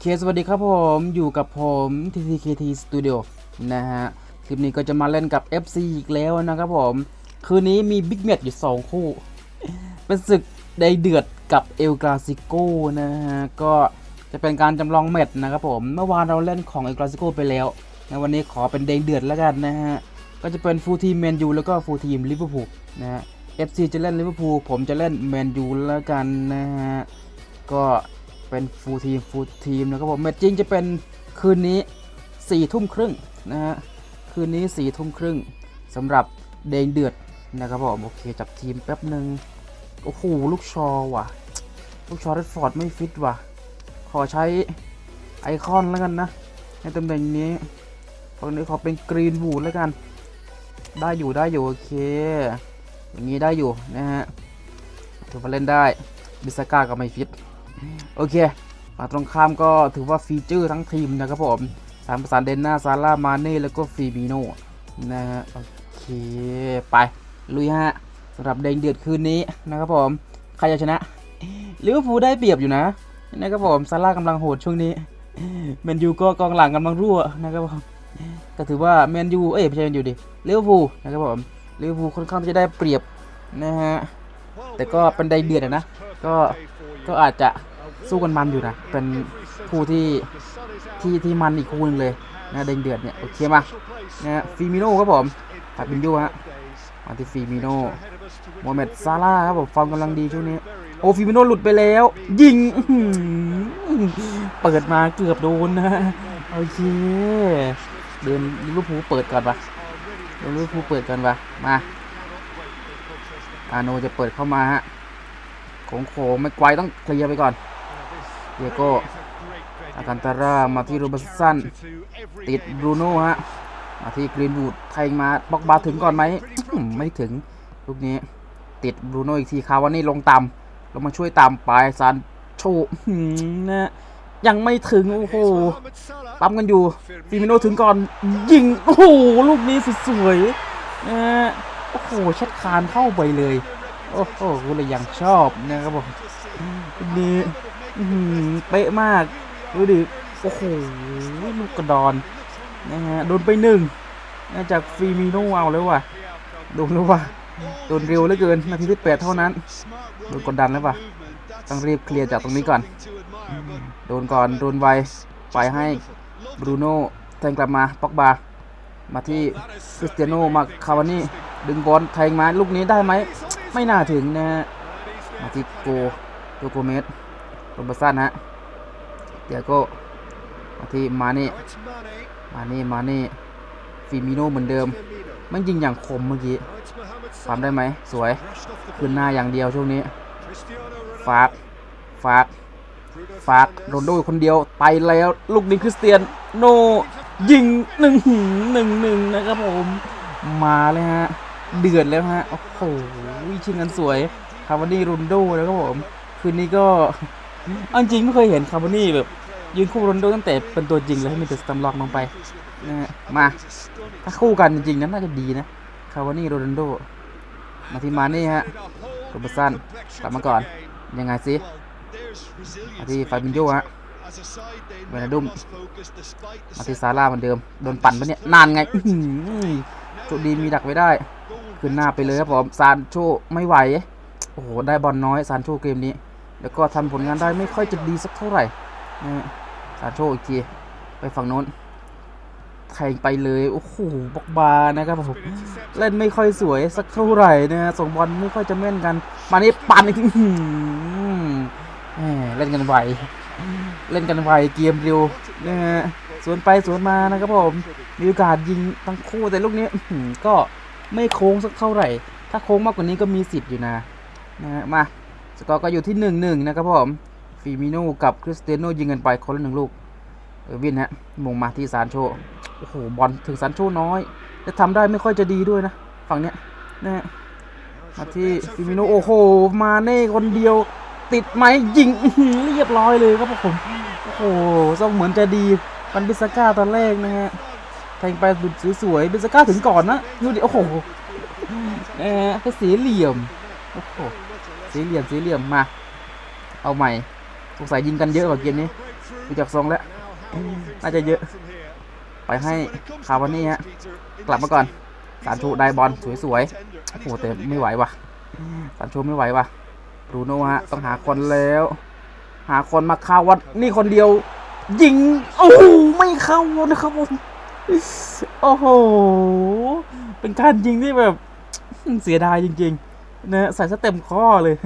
เคสวัสดีครับผมอยู่กับผม TTKT Studio นะฮะ คลิปนี้ก็จะมาเล่นกับ FC อีกแล้วนะครับผม คืนนี้มีบิ๊กแมตช์อยู่ 2 คู่ เป็นศึกไดเดือดกับเอลกราซิโกนะฮะ ก็จะเป็นการจำลองแมตช์นะครับผม เมื่อวานเราเล่นของเอลกราซิโกไปแล้วนะวันนี้ขอเป็นเดงเดือดแล้วกันนะฮะ ก็จะเป็นฟูลทีมแมนยูแล้วก็ฟูลทีมลิเวอร์พูลนะฮะ FC จะเล่นลิเวอร์พูลผมจะเล่นแมนยูแล้วกันนะฮะ ก็ เป็นฟูลทีมฟูลทีมนะครับผมแมตช์จริงจะเป็นคืนนี้4ี่ทุ่มครึ่งนะฮะคืนนี้4ี่ทุ่มครึ่งสำหรับเดงเดือดนะครับผมโอเคจับทีมแป๊บหนึ่งโอ้โหลูกชอว่ะ ลูกชอเรดฟอร์ดไม่ฟิตว่ะ ขอใช้ไอคอนแล้วกันนะ ในตำแหน่งนี้ตรงนี้ขอเป็นกรีนวูดแล้วกัน ได้อยู่ได้อยู่โอเค อย่างนี้ได้อยู่นะฮะถือว่าเล่นได้บิสก้าก็ไม่ฟิต โอเคฝั่งตรงข้ามก็ถือว่าฟีเจอร์ทั้งทีมนะครับผมสามประสานเดนนาซาร่ามาเน่แล้วก็ฟีบิโนนะฮะโอเคไป ลุยฮะสำหรับเดงเดือดคืนนี้นะครับผมใครจะชนะลิเวอร์พูลได้เปรียบอยู่นะนะครับผมซาร่ากำลังโหดช่วงนี้แมนยูก็กองหลังกำลังรั่วนะครับผมก็ถือว่าแมนยูเอ้ยไม่ใช่แมนยูดิลิเวอร์พูลนะครับผมลิเวอร์พูลค่อนข้างจะได้เปรียบนะฮะแต่ก็เป็นไดเดือดอะนะ ก็ก็อาจจะ สู้กันมันอยู่นะ เป็นคู่ที่ที่ที่มันอีกคู่หนึงเลยนะเด้งเดือดเนี่ยโอเคมานะฮะฟีมิโน่ครับผมตัดบินยูฮะมาที่ฟีมิโน่โมเมดซาร่าครับผมฟอร์มกำลังดีช่วงนี้ โอฟีมิโน่หลุดไปแล้ว ยิงเปิดมาเกือบโดนนะโอเคเดินลิเวอร์พูลเปิดก่อนปะเดินลิเวอร์พูลเปิดก่อนปะมาอาโนจะเปิดเข้ามาฮะโค้งโค้งไม่ไกวต้องเคลียร์ไปก่อน เดียโก้อากันตาร่ามาที่โรเบร์ตสันติดบรูโน่ฮะ มาที่กรีนวูดแทงมาบ็อกบาถึงก่อนไหมไม่ถึงลูกนี้ ติดบรูโน่อีกทีคาวานี่ลงต่ำลงมาช่วยตามไปซานโชนะยังไม่ถึง โอ้โหปั๊มกันอยู่ฟิมิโนถึงก่อนยิง โอ้โห ลูกนี้สวยๆนะโอ้โหชัดคานเข้าไปเลย โอ้โหกูเลยยังชอบนะครับผมลูกนี้ เป๊ะมากดูดิโอ้โหลูกกระดอนนะฮะโดนไปหนึ่งน่าจากฟีมิโนเอาแล้วว่ะโดนแล้วว่ะโดนเร็วเหลือเกินนาทีที่แปดเท่านั้นโดนกดดันแล้วว่ะต้องรีบเคลียร์จากตรงนี้ก่อน โดนก่อน โดนไวไปให้บรูโน่แทงกลับมาป็อกบา มาที่คริสเตียโนมาคาวานี่ดึงบอลแทงมาลูกนี้ได้ไหม ไม่น่าถึงนะฮะ มาที่โกโยโกเมส โรเบอร์สันฮะเดียโก้มาที่มาเน่มาเน่มาเน่ฟิมิโนเหมือนเดิม มันยิงอย่างคมเมื่อกี้ปั๊มได้ไหม สวย ขึ้นหน้าอย่างเดียวช่วงนี้ฝากฝากฝากโรนโดคนเดียว ไปแล้ว ลูกนี้คริสเตียน โน ยิงหนึ่งหนึ่งหนึ่งนะครับผม มาเลยฮะ เดือดแล้วฮะ โอ้โห ชิงกันสวยคาร์บานี่รุนโดนะครับผม คืนนี้ก็ เอาจริงไม่เคยเห็นคาร์บานี่แบบยืนคู่รุนโดตั้งแต่เป็นตัวจริงเลยให้มีแต่สตัมล็อกลงไปนะมา ถ้าคู่กันจริงๆนั้นน่าจะดีนะคาร์บานี่โรนัลโด มาที่มานี่ฮะโรเบสันกลับมาก่อน ยังไงสิมาที่ฟาบินโยฮะเวนาดุมมาที่ซาร่าเหมือนเดิม โดนปั่นปะเนี่ย นานไงอื้อหือโชคดีมีดักไว้ได้ ขึ้นหน้าไปเลยครับผมซานโชไม่ไหว โอ้โห ได้บอลน้อยซานโชเกมนี้ แล้วก็ทำผลงานได้ไม่ค่อยจะดีสักเท่าไหร่นะฮะซาโชอีกทีไปฝั่งโน้นแทงไปเลย โอ้โหบอกบานะครับผมเล่นไม่ค่อยสวยสักเท่าไหร่นะส่งบอลไม่ค่อยจะแม่นกัน มานี่ปั่นอีกทีเล่นกันไวเล่นกันไวเกมเร็วนะฮะสวนไปสวนมานะครับผมมีโอกาสยิงทั้งคู่แต่ลูกนี้ก็ไม่โค้งสักเท่าไหร่ ถ้าโค้งมากกว่านี้ก็มีสิทธิ์อยู่นะนะมา สกอร์ก็อยู่ที่หนึ่งหนึ่งนะครับผมฟีมิโน่กับคริสเตียโน่ยิงกันไปคนละหนึ่งลูกเออวินฮะมงมาที่ซานโชโอ้โหบอลถึงซานโชน้อยแต่ทำได้ไม่ค่อยจะดีด้วยนะ ฝั่งเนี้ยนะฮะมาที่ฟิมิโนโอ้โห มาเน่คนเดียว ติดไหมยิงเรียบร้อยเลยครับผมโอ้โหต้องเหมือนจะดีปันบิสก้าตอนแรกนะฮะแทงไปสสวยๆบิสก้าถึงก่อนนะดูดิโอ้โหเออแค่สียเหลี่ยมโอ้โห สีเหลี่ยมสีเหลี่ยมมา เอาใหม่สงสัยยิงกันเยอะกว่าเกมนี้ดูจากทรงแล้วน่าจะเยอะ ไปให้คาวานี่ฮะกลับมาก่อนสารโชได้บอลสวยๆโอ้โหแต่ไม่ไหวว่ะสารโชไม่ไหวว่ะรูโน่ฮะต้องหาคนแล้ว หาคนมาคาวัดนี่คนเดียว ยิงโอ้โหไม่เข้านะครับผมโอ้โหเป็นการยิงที่แบบเสียดายจริง ๆ นะใส่สเต็มข้อเลย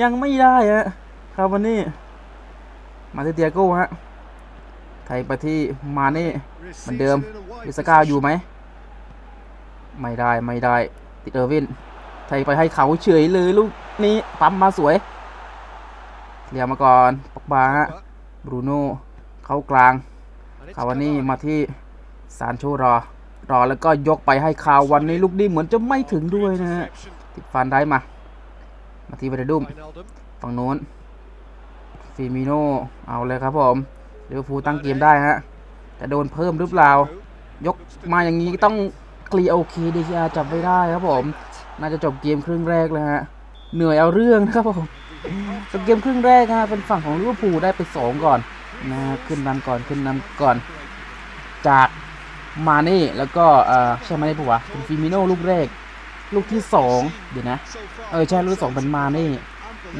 ยังไม่ได้ฮะคาวันนี้มาที่เตียโก้ฮะไทยไปที่มาเน่เหมือนเดิมวิสกาอยู่ไหม ไม่ได้ไม่ได้ ติดเออร์วิน ไทยไปให้เขาเฉยเลยลูกนี้ปั๊มมาสวยเรียมาก่อนปอกบาฮะบรูโน่เข้ากลาง คาวานี่มาที่ซานโชรอ รอแล้วก็ยกไปให้คาวันนี้ลูกนี้เหมือนจะไม่ถึงด้วยนะฮะ ติดฟันได้มา มาที่เวเดดุมฝั่งโน้นฟิมิโนเอาเลยครับผมเลี้ยวฟูตั้งเกมได้ฮะจะโดนเพิ่มหรือเปล่ายกมาอย่างนี้ต้องเคลีย์โอเคดีเจับไม่ได้ครับผม น่าจะจบเกมครึ่งแรกเลยฮะเหนื่อยเอาเรื่องนะครับผมจบเกมครึ่งแรกฮะเป็นฝั่งของลิเวอร์พูลได้ไปสองก่อนนะขึ้นนำก่อนขึ้นนำก่อน จากมาเน่แล้วก็เอ่อใช่มาเน่ปะวะเป็นฟิมิโนลูกแรก ลูกที่สองเดี๋ยวนะ เออใช่ลูกสองเป็นมาเน่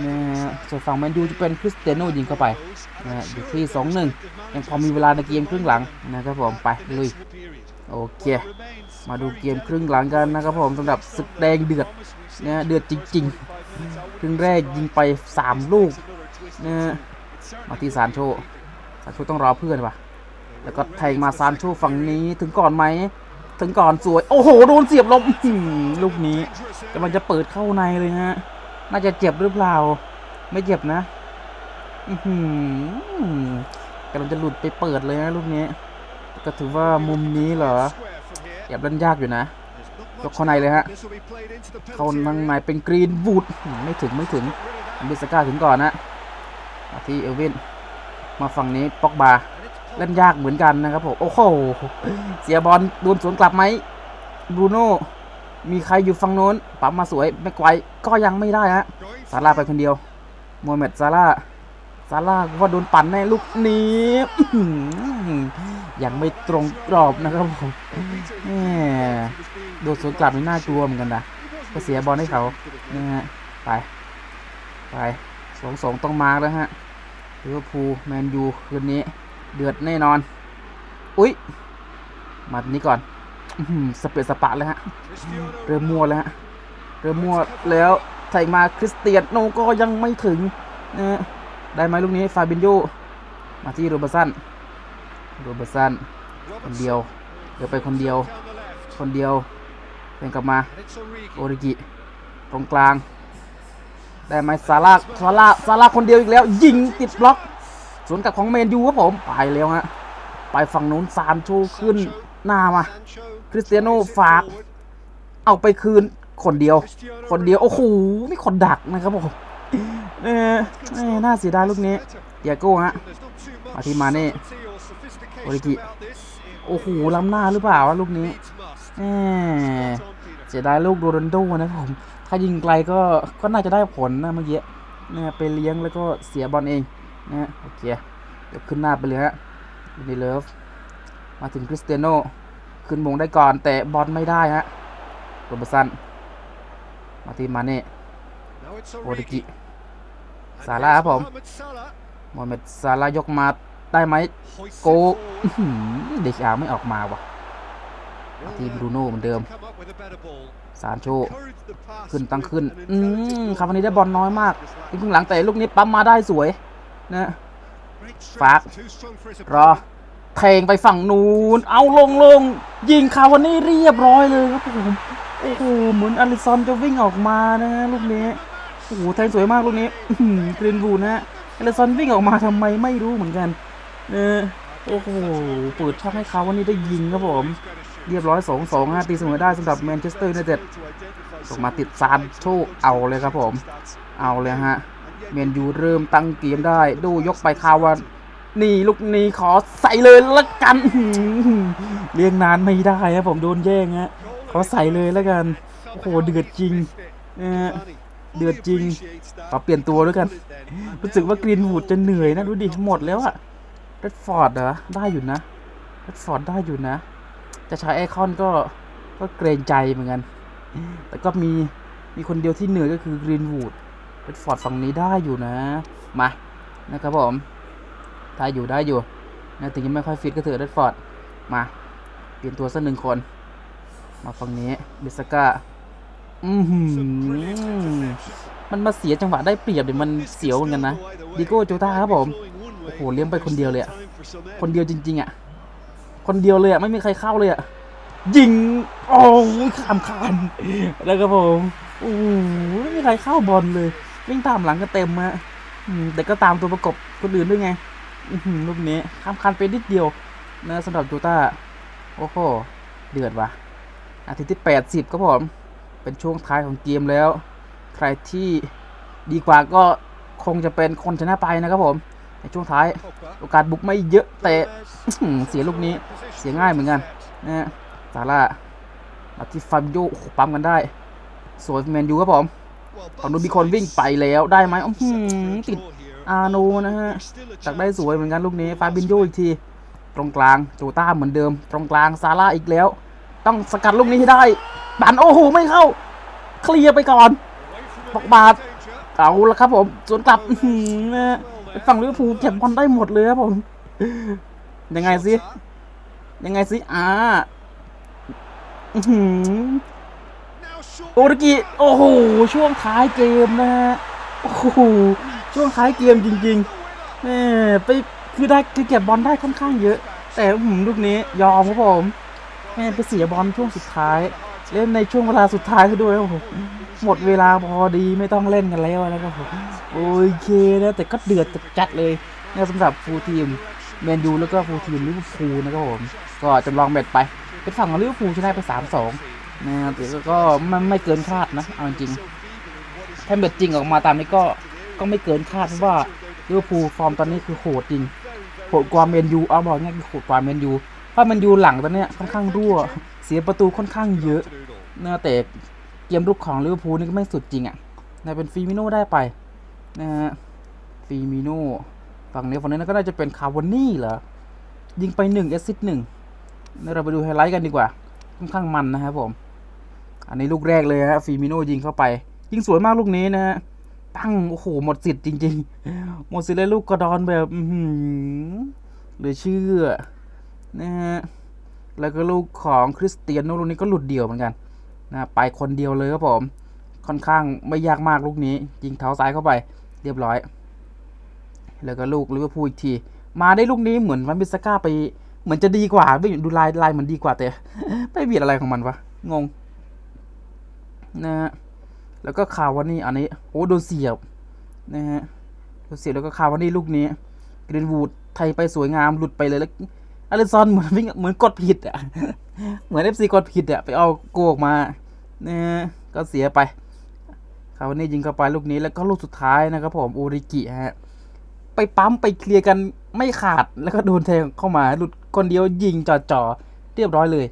นะฮะส่วนฝั่งแมนยูจะเป็นคริสเตียโนยิงเข้าไปนะฮะอยู่ที่สองหนึ่งยังพอมีเวลาในเกมครึ่งหลังนะครับผมไปลุยโอเค มาดูเกมครึ่งหลังกันนะครับผมสำหรับศึกแดงเดือดนะฮะเดือดจริงๆ ครึ่งแรกยิงไป 3 ลูกนะฮะมาที่ซานโชซานโชต้องรอเพื่อนว่ะแล้วก็แทงมาซานโชฝั่งนี้ถึงก่อนไหม ถึงก่อนสวย โอ้โห โดนเสียบลมอื้อหือลูกนี้กำลังจะเปิดเข้าในเลยฮะ น่าจะเจ็บหรือเปล่า ไม่เจ็บนะอือกำลังจะหลุดไปเปิดเลยนะลูกนี้ ก็ถือว่ามุมนี้เหรอแอบเล่นยากอยู่นะยกเข้าในเลยฮะ เข้านังในเป็นกรีนวูดไม่ถึงไม่ถึงเบิสก้าถึงก่อนนะที่เอลวิน มาฝั่งนี้ป็อกบา เล่นยากเหมือนกันนะครับผมโอ้โหเสียบอลโดนสวนกลับไหมบรูโน่มีใครอยู่ฝั่งโน้นปั๊มมาสวยไม่ไกวก็ยังไม่ได้ฮะซาร่าไปคนเดียวโมเม็ดซาร่าซาร่าว่าโดนปั่นแน่ลูกนี้ยังไม่ตรงกรอบนะครับผมแหมโดนสวนกลับนี่น่ากลัวเหมือนกันนะก็เสียบอลให้เขานะฮะไปไปสองสองต้องมาแล้วฮะลิเวอร์พูลแมนยูคืนนี้ เดือดแน่นอน อุ๊ย มานี้ก่อนสเปซสปะเลยฮะ เริ่มมัวแล้วฮะ เริ่มมัวแล้วใส่มาคริสเตียนโนก็ยังไม่ถึงนะฮะได้ไหมลูกนี้ฟาบินโยมาที่โรเบอร์สันโรเบอร์สันคนเดียว เดี๋ยวไปคนเดียว คนเดียวเป็นกลับมาโอริกิตรงกลาง ได้ไหมซาร่าซาร่าซาร่าคนเดียวอีกแล้ว ยิงติดบล็อก สวนกลับของเมนยูครับผมไปแล้วฮะไปฝั่งนู้นซานโชขึ้นหน้ามา คริสเตียโนฝาก เอาไปคืนคนเดียว คนเดียว โอ้โหมีคนดักนะครับผมเออเออน่าเสียดายลูกนี้เดียโก้ฮะมาทีมาเน่โอริกิโอ้โหล้ำหน้าหรือเปล่าวะลูกนี้แหมเสียดายลูกโรนัลโดนะครับผม ถ้ายิงไกลก็ก็น่าจะได้ผลนะเมื่อกี้เนะไปเลี้ยงแล้วก็เสียบอลเอง นะโอเคเดี๋ยวขึ้นหน้าไปเลยฮะยูนิเลิฟมาถึงคริสเตียโนขึ้นมงได้ก่อนแต่บอลไม่ได้ฮะโรเบอร์สันมาที่มาเน่โอริกิซาร่าครับผมโมฮัมเมดซาร่ายกมาได้ไหมโกเด็กอาไม่ออกมาว่ะมาที่บรูโน่เหมือนเดิมซานโชขึ้นตั้งขึ้น อืมคาวันนี้ได้บอลน้อยมากครึ่งหลังแต่ลูกนี้ปั๊มมาได้สวย นะฝากรอแทงไปฝั่งนู้นเอาลงลงยิงคาวันนี้เรียบร้อยเลยครับผมโอ้โหเหมือนอลิซอนจะวิ่งออกมานะฮะลูกนี้โอ้โหแทงสวยมากลูกนี้กรีนบูนะฮะอลิซอนวิ่งออกมาทำไมไม่รู้เหมือนกันเออโอ้โหเปิดช่องให้เขาวันนี้ได้ยิงครับผมเรียบร้อย2 2ฮะตีเสมอได้สำหรับแมนเชสเตอร์ยูไนเต็ดส่งมาติดซานโชเอาเลยครับผม เอาเลยฮะ แมนยูเริ่มตั้งเกมได้ ดูยกไปคาวันนี่ลูกนี้ขอใส่เลยละกันเลี้ยงนานไม่ได้ครับผมโดนแย่งฮะขอใส่เลยละกันโอ้โหเดือดจริงเดือดจริงขอเปลี่ยนตัวด้วยกัน รู้สึกว่ากรีนวูดจะเหนื่อยนะดูดิหมดแล้วอะเรดฟอร์ดเหรอได้อยู่นะเรดฟอร์ดได้อยู่นะ จะใช้ไอคอนก็ก็เกรงใจเหมือนกัน แต่ก็มีมีคนเดียวที่เหนื่อยก็คือกรีนวูด เรดฟอร์ดฝั่งนี้ได้อยู่นะ มา นะครับผมได้อยู่ได้อยู่นะถึงยังไม่ค่อยฟิตก็เถอะเรดฟอร์ด มา เปลี่ยนตัวสักหนึ่งคน มาฝั่งนี้เบสก้าอือหือมันมาเสียจังหวะได้เปรียบเดี๋ยวมันเสียวเหมือนกันนะดิโก้โจต้าครับผม โอ้โหเลี้ยงไปคนเดียวเลยอะคนเดียวจริง ๆอะคนเดียวเลยอะไม่มีใครเข้าเลยอะยิง โอ้ยขามคานแล้วก็ผม โอ้โหไม่มีใครเข้าบอลเลย วิ่งตามหลังก็เต็มอะแต่ก็ตามตัวประกบคนอื่นด้วยไงลูกนี้ข้ามคันไปนิดเดียวนะสำหรับโจต้า โอ้โห เดือดว่ะนาทีที่ 80 ครับผม เป็นช่วงท้ายของเกมแล้ว ใครที่ดีกว่าก็คงจะเป็นคนชนะไปนะครับผม ในช่วงท้าย โอกาสบุกไม่เยอะแต่เสียลูกนี้เสียง่ายเหมือนกันนะฮะซาร่ามาที่ฟาบิโยปั๊มกันได้ สวยแมนยูครับผม ฝั่งนู้นมีคนวิ่งไปแล้วได้ไหมอื้อหือติดอาโนนะฮะตักได้สวยเหมือนกันลูกนี้ฟาบินโยอีกที ตรงกลางโจต้าเหมือนเดิม ตรงกลางซาร่าอีกแล้ว ต้องสกัดลูกนี้ให้ได้บันโอ้โหไม่เข้า เคลียร์ไปก่อนบอกบาทเอาละครับผมสวนกลับฝั่งลิเวอร์พูลเก็บบอลได้หมดเลยครับผม ยังไงสิยังไงสิอ่าอื้อหือ โอรกิโอ้โหช่วงท้ายเกมนะฮะโอ้โหช่วงท้ายเกมจริงๆแม่ไปคือได้คือเก็บบอลได้ค่อนข้างเยอะ แต่อื้อหือลูกนี้ยอมครับผมแม่ไปเสียบอลช่วงสุดท้าย เล่นในช่วงเวลาสุดท้ายด้วยโอ้โหหมดเวลาพอดีไม่ต้องเล่นกันแล้วนะครับผมโอเคนะแต่ก็เดือดจัดเลยนะสำหรับฟูลทีมแมนยูแล้วก็ฟูลทีมลิเวอร์พูลนะครับผมก็จำลองแมตช์ไปเป็นฝั่งของลิเวอร์พูลชนะไป 3-2 นะแต่ก็ไม่ไม่เกินคาดนะเอาจริงถ้าแมตช์จริงออกมาตามนี้ก็ก็ไม่เกินคาดเพราะว่าลิเวอร์พูลฟอร์มตอนนี้คือโหดจริงโหดกว่าแมนยูเอาบอกง่ายคือโหดกว่าแมนยูเพราะแมนยูหลังตอนเนี้ยค่อนข้างรั่ว เสียประตูค่อนข้างเยอะนะแต่เกมรุกของลิเวอร์พูลนี่ก็ไม่สุดจริงอะนะเป็นฟีมิโน่ได้ไปนะฮะฟีมิโน่ฝั่งนี้ฝั่งนี้นก็น่าจะเป็นคาร์วานี่เหรอยิงไปหนึ่งแอสซิสต์หนึ่งเราไปดูไฮไลท์กันดีกว่าค่อนข้างมันนะครับผม อันนี้ลูกแรกเลยฮะฟีมิโน่ยิงเข้าไป ยิงสวยมากลูกนี้นะฮะปั้งโอ้โหหมดสิทธิ์จริง ๆ หมดสิทธิ์เลยลูกกระดอนแบบอือหือเหลือเชื่อนะฮะแล้วก็ลูกของคริสเตียนโนลูกนี้ก็หลุดเดี่ยวเหมือนกันนะไปคนเดียวเลยครับผม ค่อนข้างไม่ยากมากลูกนี้ ยิงเท้าซ้ายเข้าไป เรียบร้อย แล้วก็ลูกลิเวอร์พูลอีกที มาได้ลูกนี้เหมือนวันบิสก้าไปเหมือนจะดีกว่าไม่ดูลายลายมันดีกว่าแต่ ไปเบียดอะไรของมันวะงง นะฮะแล้วก็คาวานี่อันนี้โอ้โดนเสียบนะฮะโดนเสียบแล้วก็คาวานี่ลูกนี้กรีนวูดไทยไปสวยงามหลุดไปเลยแล้วอเลนซอนเหมือนวิ่งเหมือนกดผิดอะเหมือนเอฟซีกดผิดอะไปเอาโกกมานี่ยก็เสียไปคาวานี้ยิงเข้าไปลูกนี้แล้วก็ลูกสุดท้ายนะครับผมโอริกิฮะไปปั๊มไปเคลียร์กันไม่ขาดแล้วก็โดนแทงเข้ามาหลุดคนเดียวยิงจ่อๆเรียบร้อยเลย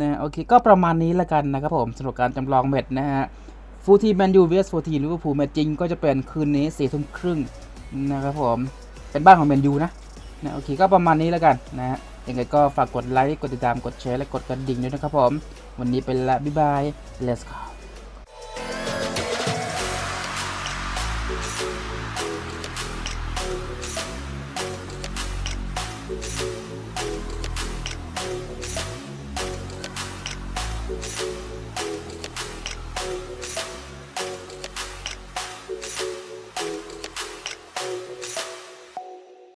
นะโอเคก็ประมาณนี้ละกันนะครับผมสำหรับการจำลองแมตช์นะฮะฟูทีแมนยูเวสฟูทีลิเวอร์พูลแมตช์จริงก็จะเป็นคืนนี้สี่ทุ่มครึ่งนะครับผมเป็นบ้านของแมนยูนะนะโอเคก็ประมาณนี้ละกันนะฮะยังไงก็ฝากกดไลค์กดติดตามกดแชร์และกดกระดิ่งด้วยนะครับผม วันนี้เป็นละบ๊ายบาย let's go